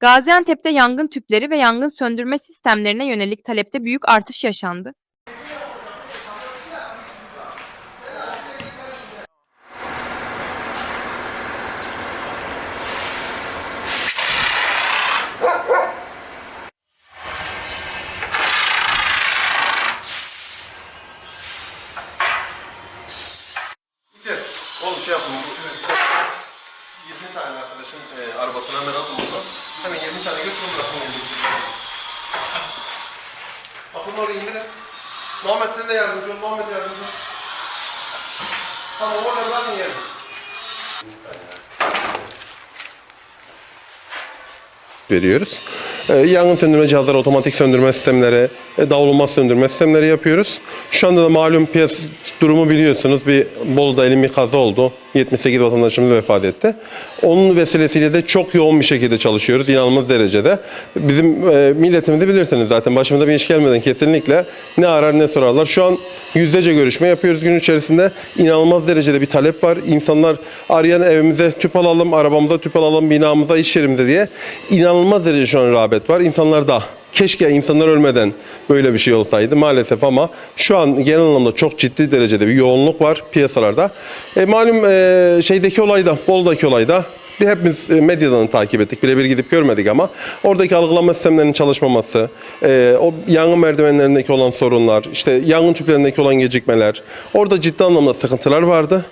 Gaziantep'te yangın tüpleri ve yangın söndürme sistemlerine yönelik talepte büyük artış yaşandı. Güzel. Oğlum şey yapın. bu- 20 tane arkadaşın e, arabasına atın bunu. Hemen 20 tane götürün bırakın. elinize. Bakın oraya indirin. Muhammed sen de yardımcı ol. Muhammed yardımcı ol. Tamam orada bırakın yerini. veriyoruz. Ee, yangın söndürme cihazları, otomatik söndürme sistemleri, e, davulmaz söndürme sistemleri yapıyoruz. Şu anda da malum piyasa durumu biliyorsunuz. Bir Bolu'da elim bir kaza oldu. 78 vatandaşımız vefat etti. Onun vesilesiyle de çok yoğun bir şekilde çalışıyoruz. inanılmaz derecede. Bizim e, milletimizi bilirsiniz zaten. Başımıza bir iş gelmeden kesinlikle ne arar ne sorarlar. Şu an yüzlerce görüşme yapıyoruz gün içerisinde. İnanılmaz derecede bir talep var. İnsanlar arayan evimize tüp alalım, arabamıza tüp alalım, binamıza, iş yerimize diye. İnanılmaz derecede şu an rağbet var. İnsanlar da Keşke insanlar ölmeden böyle bir şey olsaydı maalesef ama şu an genel anlamda çok ciddi derecede bir yoğunluk var piyasalarda. E, malum e, şeydeki olayda, Bolu'daki olayda bir hepimiz e, medyadan takip ettik. Birebir gidip görmedik ama oradaki algılama sistemlerinin çalışmaması, e, o yangın merdivenlerindeki olan sorunlar, işte yangın tüplerindeki olan gecikmeler, orada ciddi anlamda sıkıntılar vardı.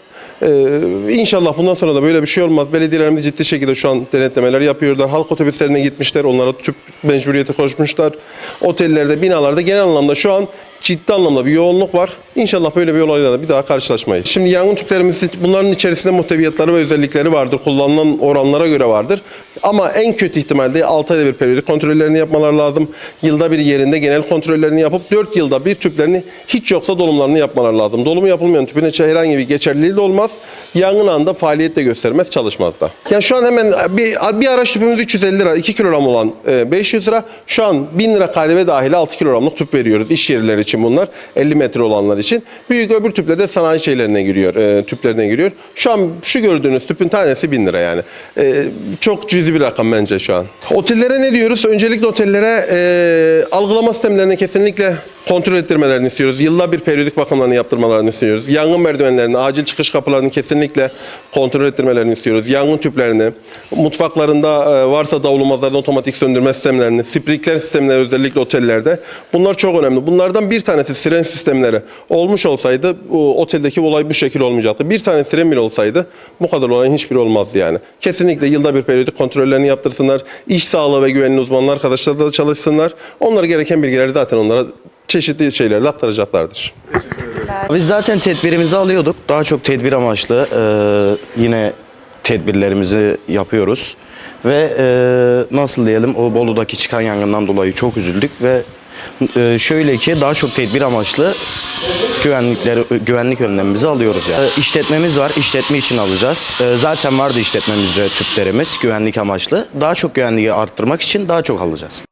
Ee, inşallah bundan sonra da böyle bir şey olmaz. Belediyelerimiz ciddi şekilde şu an denetlemeler yapıyorlar. Halk otobüslerine gitmişler. Onlara tüp mecburiyeti koşmuşlar. Otellerde, binalarda genel anlamda şu an ciddi anlamda bir yoğunluk var. İnşallah böyle bir olayla da bir daha karşılaşmayız. Şimdi yangın tüplerimiz bunların içerisinde muhteviyatları ve özellikleri vardır. Kullanılan oranlara göre vardır. Ama en kötü ihtimalle 6 ayda bir periyodik kontrollerini yapmalar lazım. Yılda bir yerinde genel kontrollerini yapıp 4 yılda bir tüplerini hiç yoksa dolumlarını yapmalar lazım. Dolumu yapılmayan tüpün içi herhangi bir geçerliliği de olmaz. Yangın anında faaliyet de göstermez, çalışmaz da. Yani şu an hemen bir, bir araç tüpümüz 350 lira, 2 kilogram olan e, 500 lira. Şu an 1000 lira KDV dahil 6 kilogramlık tüp veriyoruz iş yerleri için bunlar. 50 metre olanlar için. Büyük öbür tüpler de sanayi şeylerine giriyor, e, tüplerine giriyor. Şu an şu gördüğünüz tüpün tanesi 1000 lira yani. E, çok cüzi bir rakam bence şu an. Otellere ne diyoruz? Öncelikle otellere e, algılama sistemlerini kesinlikle kontrol ettirmelerini istiyoruz. Yılda bir periyodik bakımlarını yaptırmalarını istiyoruz. Yangın merdivenlerini, acil çıkış kapılarını kesinlikle kontrol ettirmelerini istiyoruz. Yangın tüplerini, mutfaklarında e, varsa davulmazlardan otomatik söndürme sistemlerini, sprinkler sistemleri özellikle otellerde. Bunlar çok önemli. Bunlardan bir tanesi siren sistemleri olmuş olsaydı bu oteldeki olay bu şekil olmayacaktı. Bir tane siren bile olsaydı bu kadar olayın hiçbiri olmazdı yani. Kesinlikle yılda bir periyodik kontrollerini yaptırsınlar. İş sağlığı ve güvenliği uzmanlı arkadaşlar da çalışsınlar. Onlara gereken bilgileri zaten onlara çeşitli şeylerle aktaracaklardır. Biz zaten tedbirimizi alıyorduk. Daha çok tedbir amaçlı e, yine tedbirlerimizi yapıyoruz. Ve e, nasıl diyelim o Bolu'daki çıkan yangından dolayı çok üzüldük ve e, şöyle ki daha çok tedbir amaçlı güvenlikleri güvenlik önlemimizi alıyoruz yani. E, işletmemiz var. işletme için alacağız. E, zaten vardı işletmemizde tüplerimiz güvenlik amaçlı. Daha çok güvenliği arttırmak için daha çok alacağız.